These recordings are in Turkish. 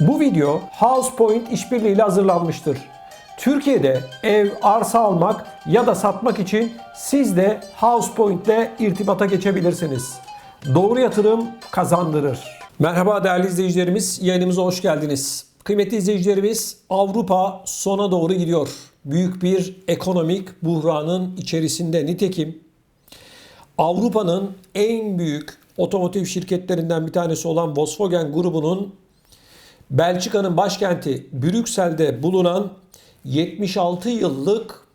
Bu video House Point işbirliğiyle hazırlanmıştır. Türkiye'de ev, arsa almak ya da satmak için siz de House Point ile irtibata geçebilirsiniz. Doğru yatırım kazandırır. Merhaba değerli izleyicilerimiz, yayınımıza hoş geldiniz. Kıymetli izleyicilerimiz, Avrupa sona doğru gidiyor. Büyük bir ekonomik buhranın içerisinde. Nitekim Avrupa'nın en büyük otomotiv şirketlerinden bir tanesi olan Volkswagen grubunun Belçika'nın başkenti Brüksel'de bulunan 76 yıllık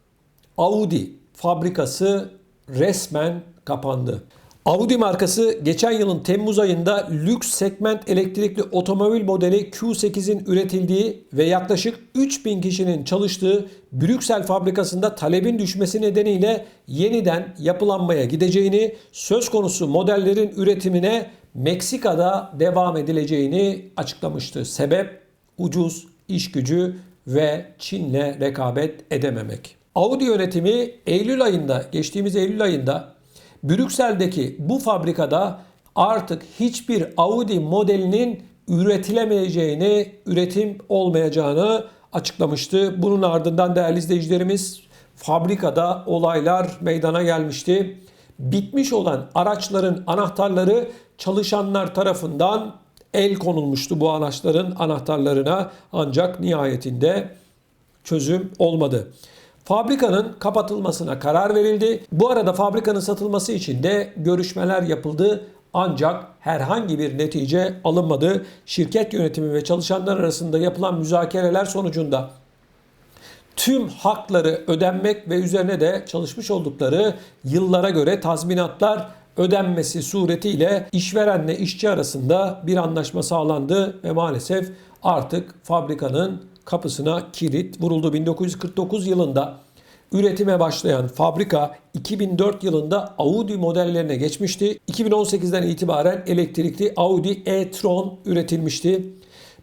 Audi fabrikası resmen kapandı. Audi markası geçen yılın Temmuz ayında lüks segment elektrikli otomobil modeli Q8'in üretildiği ve yaklaşık 3000 kişinin çalıştığı Brüksel fabrikasında talebin düşmesi nedeniyle yeniden yapılanmaya gideceğini, söz konusu modellerin üretimine Meksika'da devam edileceğini açıklamıştı. Sebep ucuz iş gücü ve Çin'le rekabet edememek. Audi yönetimi Eylül ayında, geçtiğimiz Eylül ayında Brüksel'deki bu fabrikada artık hiçbir Audi modelinin üretilemeyeceğini, üretim olmayacağını açıklamıştı. Bunun ardından değerli izleyicilerimiz fabrikada olaylar meydana gelmişti. Bitmiş olan araçların anahtarları çalışanlar tarafından el konulmuştu bu araçların anahtarlarına ancak nihayetinde çözüm olmadı. Fabrikanın kapatılmasına karar verildi. Bu arada fabrikanın satılması için de görüşmeler yapıldı. Ancak herhangi bir netice alınmadı. Şirket yönetimi ve çalışanlar arasında yapılan müzakereler sonucunda tüm hakları ödenmek ve üzerine de çalışmış oldukları yıllara göre tazminatlar ödenmesi suretiyle işverenle işçi arasında bir anlaşma sağlandı ve maalesef artık fabrikanın kapısına kilit vuruldu. 1949 yılında üretime başlayan fabrika 2004 yılında Audi modellerine geçmişti. 2018'den itibaren elektrikli Audi e-tron üretilmişti.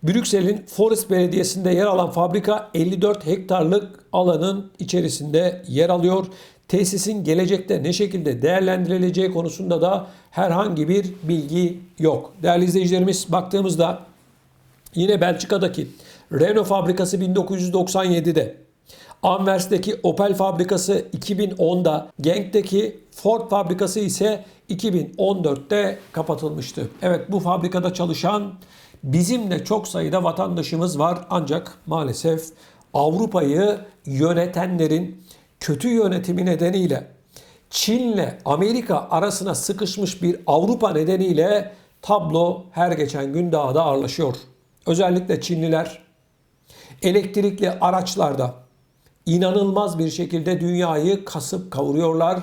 Brüksel'in Forest Belediyesi'nde yer alan fabrika 54 hektarlık alanın içerisinde yer alıyor. Tesisin gelecekte ne şekilde değerlendirileceği konusunda da herhangi bir bilgi yok. Değerli izleyicilerimiz baktığımızda yine Belçika'daki Renault fabrikası 1997'de, Anvers'teki Opel fabrikası 2010'da, Genk'teki Ford fabrikası ise 2014'te kapatılmıştı. Evet bu fabrikada çalışan bizim de çok sayıda vatandaşımız var ancak maalesef Avrupa'yı yönetenlerin kötü yönetimi nedeniyle Çin'le Amerika arasına sıkışmış bir Avrupa nedeniyle tablo her geçen gün daha da ağırlaşıyor. Özellikle Çinliler elektrikli araçlarda inanılmaz bir şekilde dünyayı kasıp kavuruyorlar.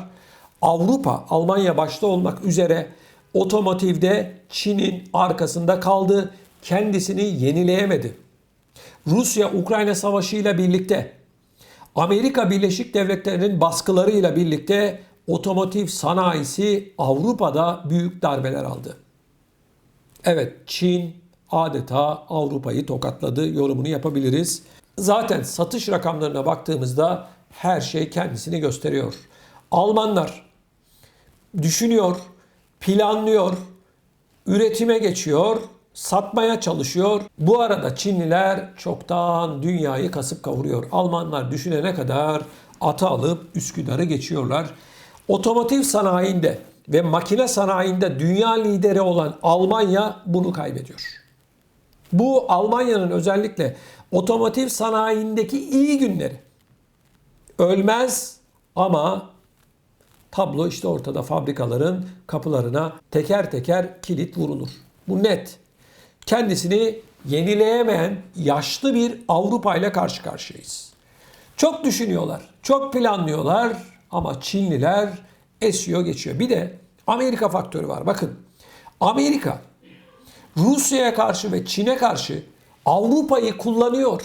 Avrupa, Almanya başta olmak üzere otomotivde Çin'in arkasında kaldı. Kendisini yenileyemedi. Rusya-Ukrayna savaşı ile birlikte Amerika Birleşik Devletleri'nin baskılarıyla birlikte otomotiv sanayisi Avrupa'da büyük darbeler aldı. Evet Çin adeta Avrupa'yı tokatladı yorumunu yapabiliriz. Zaten satış rakamlarına baktığımızda her şey kendisini gösteriyor. Almanlar düşünüyor, planlıyor, üretime geçiyor, satmaya çalışıyor. Bu arada Çinliler çoktan dünyayı kasıp kavuruyor. Almanlar düşünene kadar atı alıp Üsküdar'ı geçiyorlar. Otomotiv sanayinde ve makine sanayinde dünya lideri olan Almanya bunu kaybediyor. Bu Almanya'nın özellikle otomotiv sanayindeki iyi günleri. Ölmez ama tablo işte ortada fabrikaların kapılarına teker teker kilit vurulur. Bu net. Kendisini yenileyemeyen yaşlı bir Avrupa ile karşı karşıyayız. Çok düşünüyorlar, çok planlıyorlar ama Çinliler esiyor geçiyor. Bir de Amerika faktörü var. Bakın Amerika Rusya'ya karşı ve Çin'e karşı Avrupa'yı kullanıyor.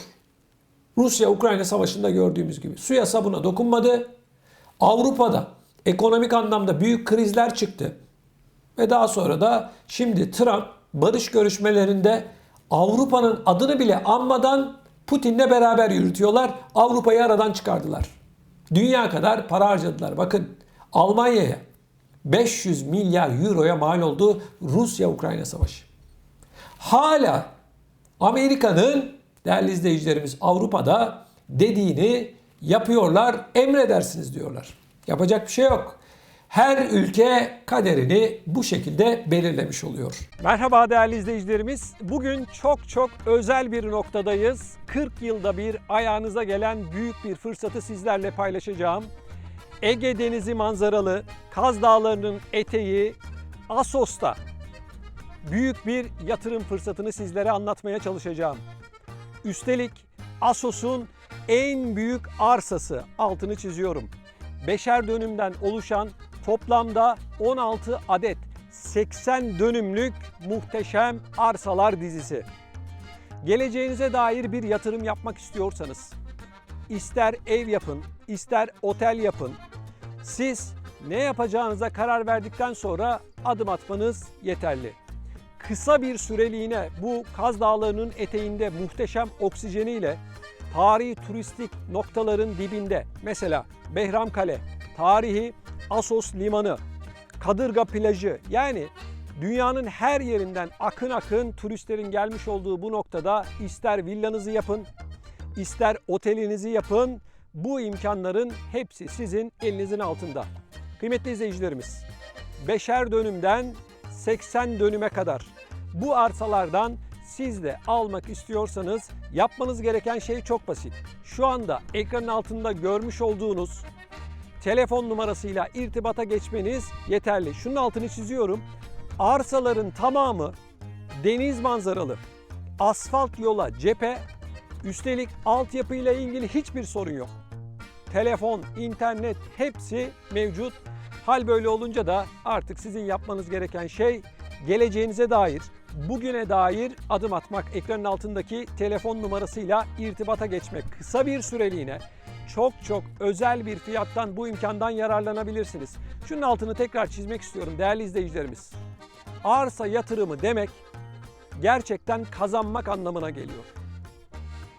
Rusya-Ukrayna savaşında gördüğümüz gibi suya sabuna dokunmadı. Avrupa'da ekonomik anlamda büyük krizler çıktı. Ve daha sonra da şimdi Trump barış görüşmelerinde Avrupa'nın adını bile anmadan Putin'le beraber yürütüyorlar. Avrupa'yı aradan çıkardılar. Dünya kadar para harcadılar. Bakın Almanya'ya 500 milyar euroya mal oldu Rusya-Ukrayna savaşı. Hala Amerika'nın değerli izleyicilerimiz Avrupa'da dediğini yapıyorlar, emredersiniz diyorlar. Yapacak bir şey yok. Her ülke kaderini bu şekilde belirlemiş oluyor. Merhaba değerli izleyicilerimiz. Bugün çok çok özel bir noktadayız. 40 yılda bir ayağınıza gelen büyük bir fırsatı sizlerle paylaşacağım. Ege Denizi manzaralı Kaz Dağları'nın eteği Asos'ta büyük bir yatırım fırsatını sizlere anlatmaya çalışacağım. Üstelik Asos'un en büyük arsası altını çiziyorum. Beşer dönümden oluşan toplamda 16 adet 80 dönümlük muhteşem arsalar dizisi. Geleceğinize dair bir yatırım yapmak istiyorsanız ister ev yapın, ister otel yapın. Siz ne yapacağınıza karar verdikten sonra adım atmanız yeterli kısa bir süreliğine bu Kaz Dağları'nın eteğinde muhteşem oksijeniyle tarihi turistik noktaların dibinde mesela Behram Kale, tarihi Asos Limanı, Kadırga Plajı yani dünyanın her yerinden akın akın turistlerin gelmiş olduğu bu noktada ister villanızı yapın, ister otelinizi yapın bu imkanların hepsi sizin elinizin altında. Kıymetli izleyicilerimiz, beşer dönümden 80 dönüme kadar bu arsalardan siz de almak istiyorsanız yapmanız gereken şey çok basit. Şu anda ekranın altında görmüş olduğunuz telefon numarasıyla irtibata geçmeniz yeterli. Şunun altını çiziyorum. Arsaların tamamı deniz manzaralı. Asfalt yola cephe. Üstelik altyapıyla ilgili hiçbir sorun yok. Telefon, internet hepsi mevcut. Hal böyle olunca da artık sizin yapmanız gereken şey geleceğinize dair, bugüne dair adım atmak. Ekranın altındaki telefon numarasıyla irtibata geçmek. Kısa bir süreliğine çok çok özel bir fiyattan bu imkandan yararlanabilirsiniz. Şunun altını tekrar çizmek istiyorum değerli izleyicilerimiz. Arsa yatırımı demek gerçekten kazanmak anlamına geliyor.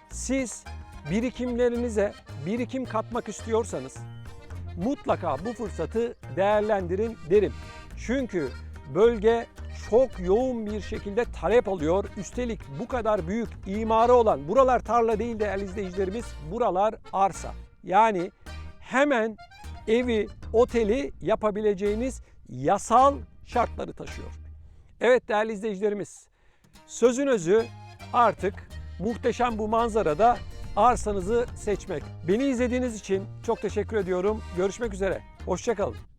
Siz birikimlerinize birikim katmak istiyorsanız mutlaka bu fırsatı değerlendirin derim. Çünkü bölge çok yoğun bir şekilde talep alıyor. Üstelik bu kadar büyük imarı olan, buralar tarla değil değerli izleyicilerimiz, buralar arsa. Yani hemen evi, oteli yapabileceğiniz yasal şartları taşıyor. Evet değerli izleyicilerimiz, sözün özü artık muhteşem bu manzarada arsanızı seçmek. Beni izlediğiniz için çok teşekkür ediyorum. Görüşmek üzere. Hoşçakalın.